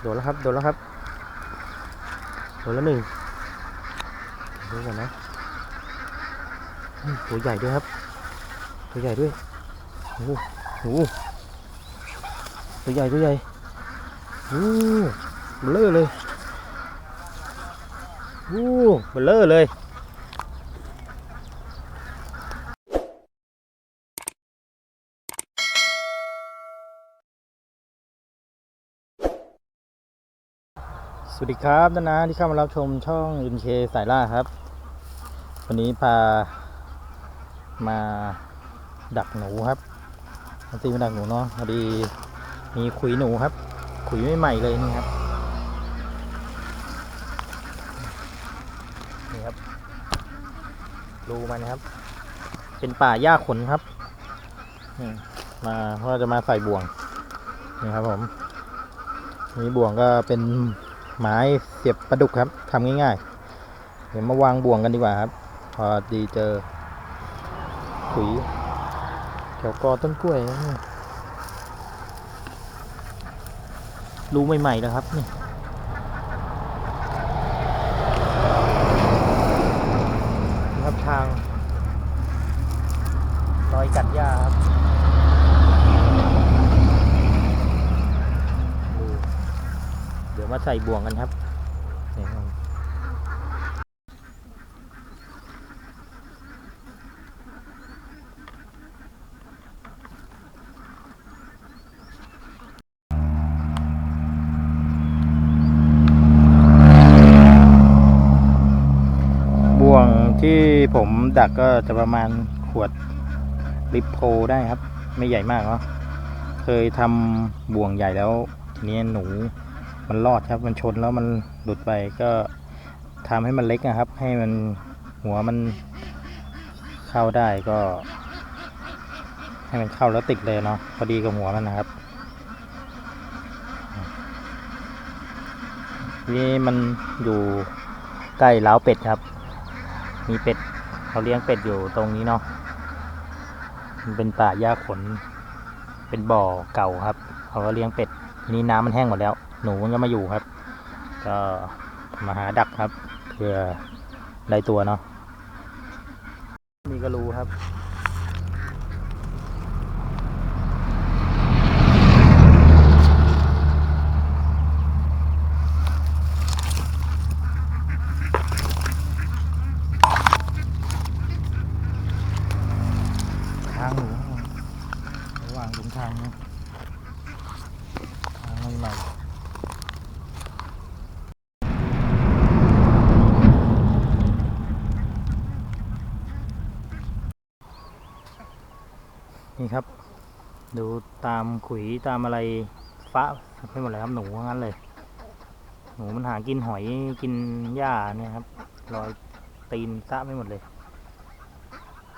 โดนแล้วครับ โดนแล้วครับ โดนแล้วหนึ่งดูก่อนนะตัวใหญ่ด้วยครับ ตัวใหญ่ด้วยโอ้โหโอ้โหตัวใหญ่ตัวใหญ่โอ้เบลอเลยโอ้เบลอเลย วัสดีครับนานาที่เข้ามารับชมช่องอินเคสายล่าครับ วันนี้พามาดักหนูครับมาตีมาดักหนูเนาะพอดีมีขุยหนูครับ ขุยไม่ใหม่เลยนี่ครับนี่ครับรูมันครับ เป็นป่าหญ้าขนครับมาเพราะจะมาใส่บ่วงนี่ครับผมนี่บ่วงก็เป็น ไม้เสียบปลาดุกครับทำง่ายๆ เดี๋ยวมาวางบ่วงกันดีกว่าครับ พอดีเจอขุยแถวกอต้นกล้วยรูใหม่ๆแล้วครับนี่นี่ครับทางรอยกัดหญ้าครับดูเดี๋ยว มาใส่บ่วงกันครับนี่ครับบ่วงที่ผมดักก็จะประมาณขวดลิปโพได้ครับ ไม่ใหญ่มากเนาะเคยทำบ่วงใหญ่แล้วทีนี้หนู มันรอดครับมันชนแล้วมันหลุดไปก็ทำให้มันเล็กนะครับ ให้มันหัวมันเข้าได้ก็ ให้มันเข้าแล้วติดเลยเนาะพอดีกับหัวมันนะครับนี่มันอยู่ใกล้เล้าเป็ดครับ มีเป็ดเขาเลี้ยงเป็ดอยู่ตรงนี้เนาะมันเป็นป่าหญ้าขน เป็นบ่อเก่าครับ เขาก็เลี้ยงเป็ดทีนี้น้ำมันแห้งหมดแล้ว หนูมันก็มาอยู่ครับ ก็มาหาดักครับเพื่อได้ตัวเนาะมีก็รู้ครับ ทางหนูระหว่างตรงทางนะทางใหม่ นี่ครับ ดูตามขุยตามอะไรฟ้าไปหมดเลยครับหนูงั้นเลย หนูมันหากินหอยกินหญ้าเนี่ยครับรอยตีนซะไม่หมดเลย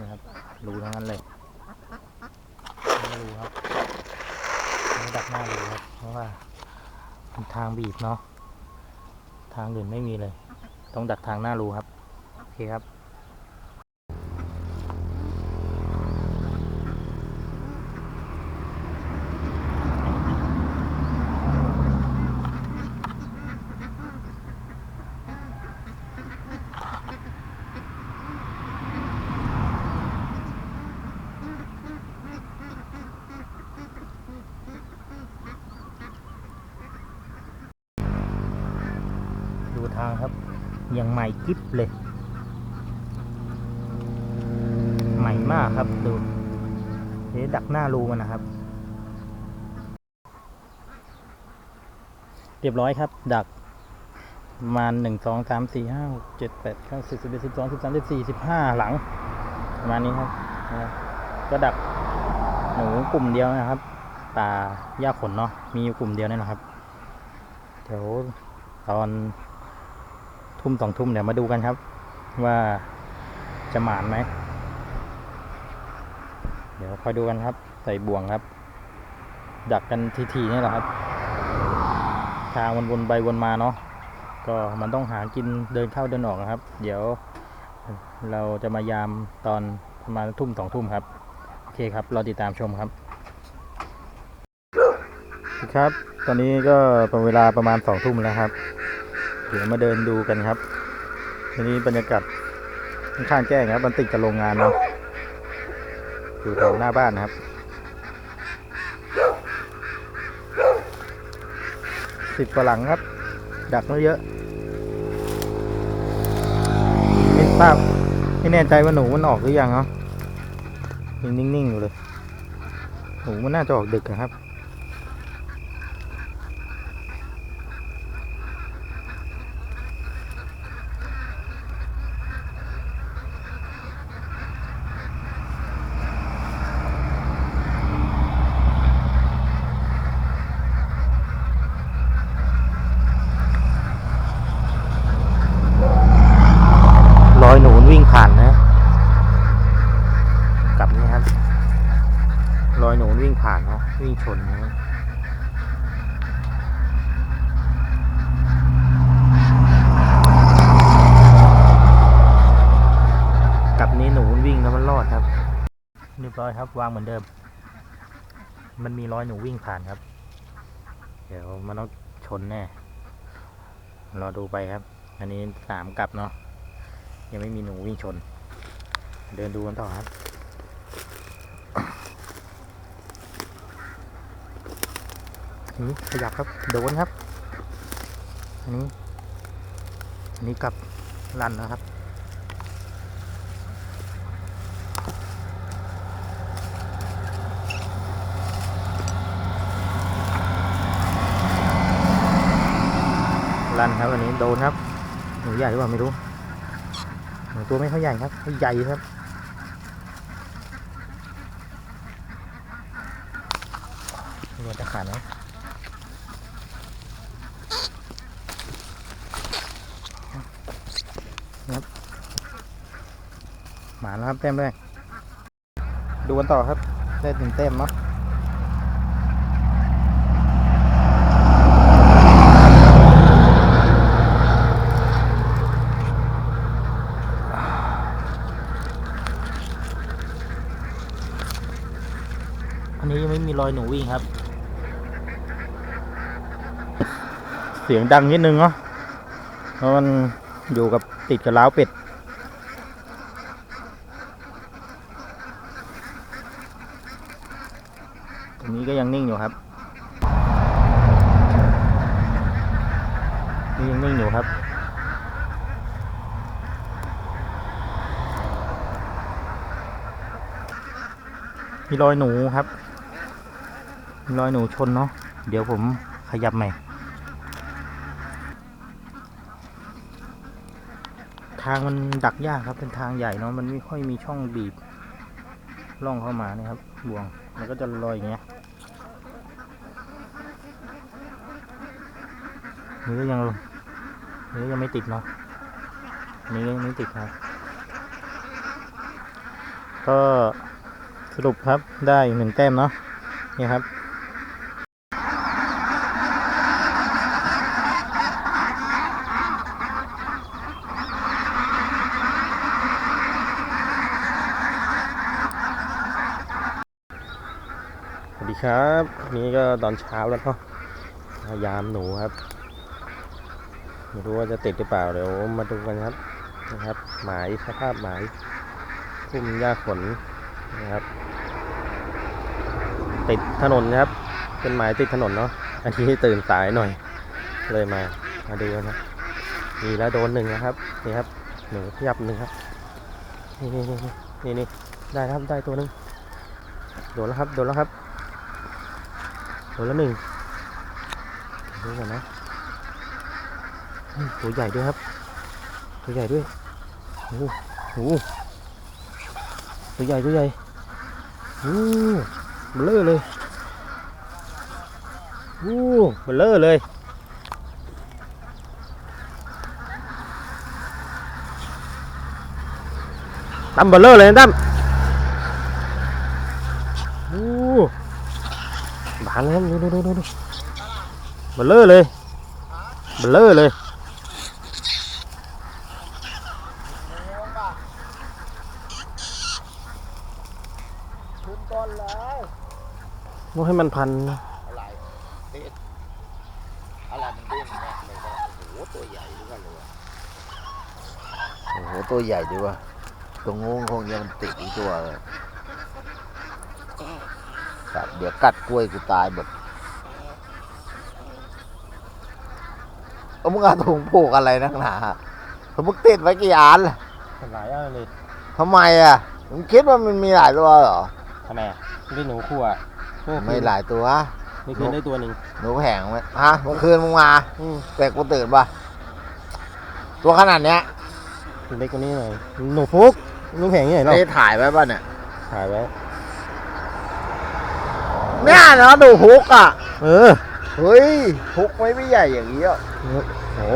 นะครับรูทั้งนั้นเลยรูครับไม่ดักหน้าดูครับเพราะว่าทางบีบเนาะทางอื่นไม่มีเลย ต้องดักทางหน้ารูครับโอเคครับ ดูทางครับ ยังใหม่ กิ๊บเลย ใหม่มากครับดูเดี๋ยวดักหน้ารูมันนะครับ เรียบร้อยครับ ดักประมาณหนึ่งสองสามสี่ห้าหกเจ็ดแปดเก้าสิบสิบเอ็ดสิบสองสิบสามสิบสี่สิบห้าหลังประมาณนี้ครับนะครับก็ดักหนูกลุ่มเดียวนะครับป่าหญ้าขนเนาะมีอยู่กลุ่มเดียวนี่แหละครับเดี๋ยวตอน ทุ่มสองทุ่มเดี๋ยวมาดูกันครับ ว่าจะหมานไหม เดี๋ยวคอยดูกันครับ ใส่บ่วงครับ ดักกันทีๆนี่แหละครับ ทางวนวนๆไปวนมาเนาะก็มันต้องหากินเดินเข้าเดินออกนะครับ เดี๋ยวเราจะมายามตอนประมาณทุ่มสองทุ่มครับ โอเคครับรอติดตามชมครับครับ ตอนนี้ก็เป็นเวลาประมาณสองทุ่มแล้วครับ เดี๋ยวมาเดินดูกันครับทีนี้บรรยากาศค่อนข้างแจ้งครับ มันติดกับโรงงานเนาะอยู่แถวหน้าบ้านนะครับสิบกว่าหลังครับ ดักไม่เยอะไม่ทราบไม่แน่ใจว่าหนูมันออกหรือยังเนาะยังนิ่งๆอยู่เลย หนูมันน่าจะออกดึกครับ รอยหนูวิ่งผ่านนะกลับนี่ครับ ร อยหนูวิ่งผ่านเนาะวิ่งชนนะกับนี้หนูวิ่งแล้วมันรอดครับเรียบร้อยครับวางเหมือนเดิม มันมีรอยหนูวิ่งผ่านครับ เดี๋ยวมันต้องชนแน่รอดูไปครับ อันนี้สามกลับเนาะยังไม่มีหนูวิ่งชน เดินดูกันต่อครับ ขยับครับ โดนครับ อันนี้ อันนี้กับลั่นแล้วครับ ลันครับอันนี้โดนครับหนูใหญ่หรือเปล่าไม่รู้หนูตัวไม่ค่อยใหญ่ครับใหญ่ครับนี่มันจะขาดไหมครับ หมาแล้วครับแต้มแรก ดูกันต่อครับ ได้ถึงแต้มเนาะอันนี้ยังไม่มีรอยหนูวิ่งครับ เสียงดังนิดนึงเนาะเพราะมันอยู่กับติดกับล้าวเป็ด ตรงนี้ก็ยังนิ่งอยู่ครับนี่ยังนิ่งอยู่ครับ มีรอยหนูครับมีรอยหนูชนเนาะ เดี๋ยวผมขยับใหม่ ทางมันดักยากครับ เป็นทางใหญ่เนาะ มันไม่ค่อยมีช่องบีบ ล่องเข้ามาเนี่ยครับบ่วงมันก็จะลอยอย่างเงี้ยนี่ก็ยังนี่ก็ยังไม่ติดเนาะนี่ก็ยังไม่ติดครับ ก็สรุปครับได้หนึ่งแต้มเนาะนี่ครับ ครับ นี่ก็ตอนเช้าแล้วเนาะพยายามหนูครับไม่รู้ว่าจะติดหรือเปล่าเดี๋ยวมาดูกันครับนะครับหมายสภาพหมายคุ้มหญ้าขนนะครับ ติดถนนนะครับ เป็นหมายติดถนนเนาะอันนี้ตื่นสายหน่อย เลยมามาดูนะมีแล้วโดนหนึ่งนะครับนี่ครับหนูขยับหนึ่งครับนี่นี่นี่นี่นี่ได้ครับได้ตัวหนึ่งโดนแล้วครับโดนแล้วครับ ตัวละหนึ่งดูก่อนนะตัวใหญ่ด้วยครับ ตัวใหญ่ด้วยโอ้โหตัวใหญ่ตัวใหญ่โอ้เบลอเลยโอ้เบลอเลยตั้มเบลอเลยตั้มโอ้ บานเลยครับดูดูดูดูดูเบลเลอร์เลยเบลเลอร์เลยว่าให้มันพันอะไรติดได้มันดิ้นแน่เลยก็โอ้โหตัวใหญ่ด้วยกันเลยว่ะโอ้โหตัวใหญ่ดีว่ะตัวงูคงจะมันติดอีกตัวเลย กัดเดี๋ยวกัดกล้วยกูตายหมดเอามึงเอาถุงผูกอะไรนักหนาผมมึงติดไว้กี่อันล่ะหลายอันเลยทำไมอะมึงคิดว่ามันมีหลายตัวเหรอทำไมอะได้หนูคู่อะไม่หลายตัว นี่คืนได้ตัวหนึ่งหนูแผงไหมฮะเมื่อคืนมึงมาอืมแต่กูตื่นป่ะตัวขนาดเนี้ยเล็กกว่านี้หน่อยหนูฟุกหนูแข็งที่ไหนหรอได้ถ่ายไว้ป่ะเนี่ยถ่ายไว้ เนี่ยเนาะดูฮุกอะ เออ เฮ้ยฮุกไม่ไม่ใหญ่อย่างนี้อะโอ้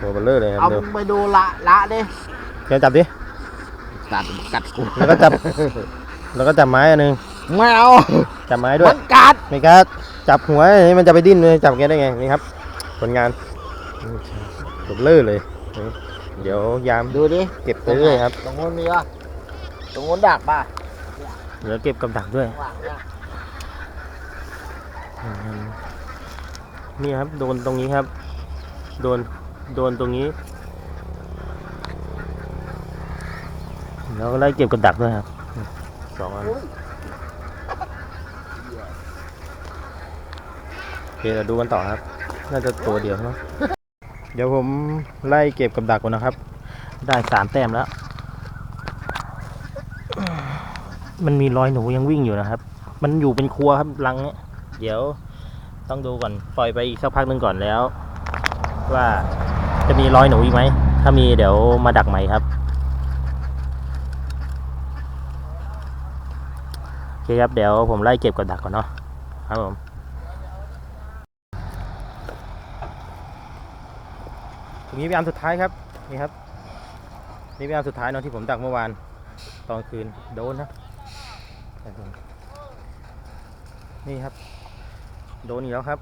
ตัวเบลเลอร์เลยครับเอาเดี๋ยวมึงไปดูละละดิแกจับดิ กัดกัดกูแล้วก็จับ แล้วก็จับไม้อันหนึง ไม่เอาจับไม้ด้วมัยนกัดไม่กล้าจับหัวนี่มันจะไปดิ้นเลยจับแกได้ไงนี่ครับ ผลงานตัวเบลเลอร์เลยนี่เดี๋ยวยามดูดิเก็บไปเรื่อยครับตรงนู้นมีป่ะตรงนู้นดักป่ะเดี๋ยวเก็บกับดักด้วยข้างหลังเนี่ยอืม นี่ครับ โดนตรงนี้ครับ โดน โดนตรงนี้ แล้วก็ไล่เก็บกับดักด้วยครับสองอันโอเคเราดูกันต่อครับ น่าจะตัวเดียวเนาะเดี๋ยวผมไล่เก็บกับดักก่อนนะครับ ได้สามแต้มแล้ว มันมีรอยหนูยังวิ่งอยู่นะครับ มันอยู่เป็นครัวครับรังเนี้ย เดี๋ยวต้องดูก่อนปล่อยไปอีกสักพักหนึ่งก่อนแล้ว ว่าจะมีรอยหนูอีกไหม ถ้ามีเดี๋ยวมาดักใหม่ครับโอเคครับเดี๋ยวผมไล่เก็บกับดักก่อนเนาะครับผมตรงนี้เป็นอันสุดท้ายครับนี่ครับนี่เป็นอันสุดท้ายเนาะที่ผมดักเมื่อวานตอนคืนโดนนะนี่ครับ โดนอีกแล้วครับ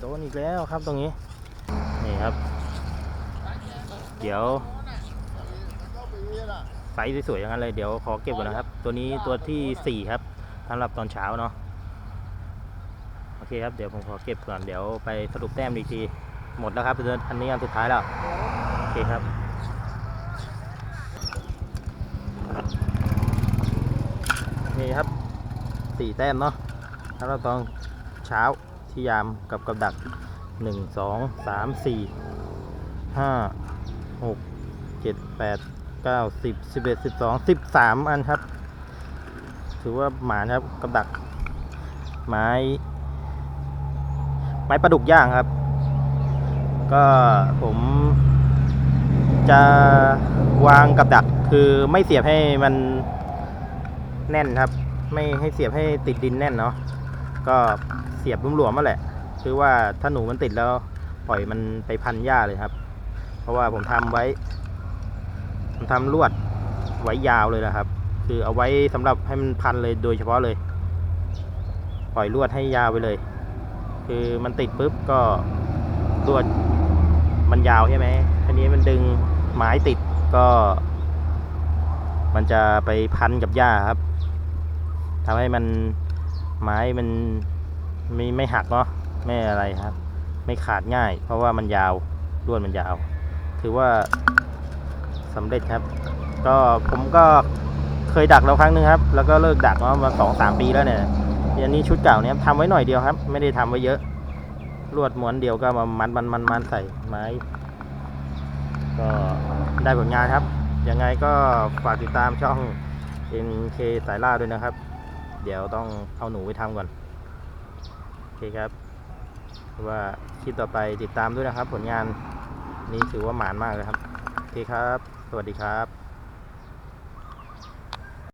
โดนอีกแล้วครับตรงนี้ นี่ครับ เดี๋ยวไซส์สวยๆอย่างนั้นเลยเดี๋ยวขอเก็บก่อนนะครับ ตัวนี้ตัวที่สี่ครับสำหรับตอนเช้าเนาะโอเคครับเดี๋ยวผมขอเก็บก่อนเดี๋ยวไปสรุปแต้มอีกทีหมดแล้วครับอันนี้อันสุดท้ายแล้วโอเคครับ นี่ครับสี่แต้มเนาะแล้วเราต้องเช้าที่ยามกับกับดักหนึ่งสองสามสี่ห้าหกเจ็ดแปดเก้าสิบสิบเอ็ดสิบสองสิบสามอันครับ ถือว่าหมานครับกับดัก ไม้ ไม้ประดุกย่างครับ ก็ผมจะวางกับดักคือไม่เสียบให้มัน แน่นครับ ไม่ให้เสียบให้ติดดินแน่นเนาะก็เสียบหลวมๆมาแหละ คือว่าถ้าหนูมันติดแล้วปล่อยมันไปพันหญ้าเลยครับ เพราะว่าผมทำไว้ ผมทำลวดไว้ยาวเลยนะครับ คือเอาไว้สำหรับให้มันพันเลยโดยเฉพาะเลย ปล่อยลวดให้ยาวไปเลย คือมันติดปุ๊บก็ลวดมันยาวใช่ไหมทีนี้มันดึงไม้ติดก็ มันจะไปพันกับหญ้าครับ ทำให้มันไม้มันไม่ไม่หักเนาะไม่อะไรครับ ไม่ขาดง่าย เพราะว่ามันยาวลวดมันยาว ถือว่าสำเร็จครับ ก็ผมก็เคยดักแล้วครั้งหนึงครับ แล้วก็เลิกดักเนาะมาสองสามปีแล้วเนี่ยอันนี้ชุดเก่าเนี่ยทำไว้หน่อยเดียวครับ ไม่ได้ทำไว้เยอะลวดม้วนเดียวก็มามันมันมันมันใส่ไม้ ก็ได้ผลงานครับ ยังไงก็ฝากติดตามช่อง NK สายล่าด้วยนะครับ เดี๋ยวต้องเอาหนูไปทำก่อน โอเคครับว่าคลิปต่อไปติดตามด้วยนะครับ ผลงานนี้ถือว่าหมานมากเลยครับ โอเคครับ สวัสดีครับ